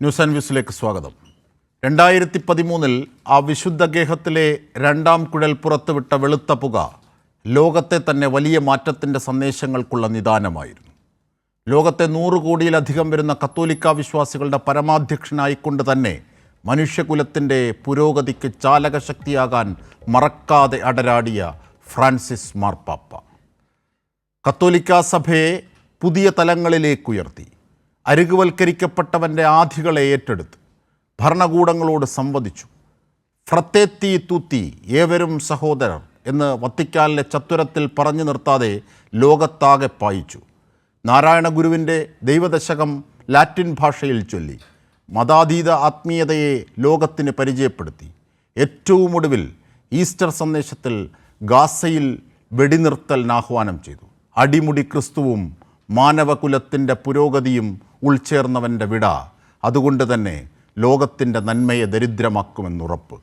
News and വ്യൂസിലേക്ക് സ്വാഗതം. രണ്ടായിരത്തി പതിമൂന്നിൽ ആ വിശുദ്ധ ഗേഹത്തിലെ രണ്ടാം കുഴൽ പുറത്തുവിട്ട വെളുത്ത പുക ലോകത്തെ തന്നെ വലിയ മാറ്റത്തിന്റെ സന്ദേശങ്ങൾക്കുള്ള നിദാനമായിരുന്നു. ലോകത്തെ നൂറ് കോടിയിലധികം വരുന്ന കത്തോലിക്ക വിശ്വാസികളുടെ പരമാധ്യക്ഷനായിക്കൊണ്ട് തന്നെ മനുഷ്യകുലത്തിന്റെ പുരോഗതിക്ക് ചാലകശക്തിയാകാൻ മറക്കാതെ അടരാടിയ ഫ്രാൻസിസ് മാർപ്പാപ്പ. കത്തോലിക്ക സഭയെ പുതിയ തലങ്ങളിലേക്കുയർത്തി. അരികുവൽക്കരിക്കപ്പെട്ടവന്റെ ആധികളെ ഏറ്റെടുത്ത്. ഭരണകൂടങ്ങളോട് സംവദിച്ചു. ഫ്രത്തേത്തി തൂത്തി ഏവരും സഹോദരർ എന്ന് വത്തിക്കാനിലെ ചത്തുരത്തിൽ പറഞ്ഞു നിർത്താതെ ലോകത്താകെ പായിച്ചു. നാരായണ ഗുരുവിന്റെ ദൈവദശകം ലാറ്റിൻ ഭാഷയിൽ ചൊല്ലി. മതാതീത ആത്മീയതയെ ലോകത്തിന് പരിചയപ്പെടുത്തി. ഏറ്റവും ഒടുവിൽ ഈസ്റ്റർ സന്ദേശത്തിൽ ഗാസയിൽ വെടിനിർത്തലിന് ആഹ്വാനം ചെയ്തു. അടിമുടി ക്രിസ്തുവും മാനവകുലത്തിന്റെ പുരോഗതിയും ഉൾച്ചേർന്നവന്റെ വിട. അതുകൊണ്ട് തന്നെ ലോകത്തിന്റെ നന്മയെ ദരിദ്രമാക്കുമെന്നുറപ്പ്.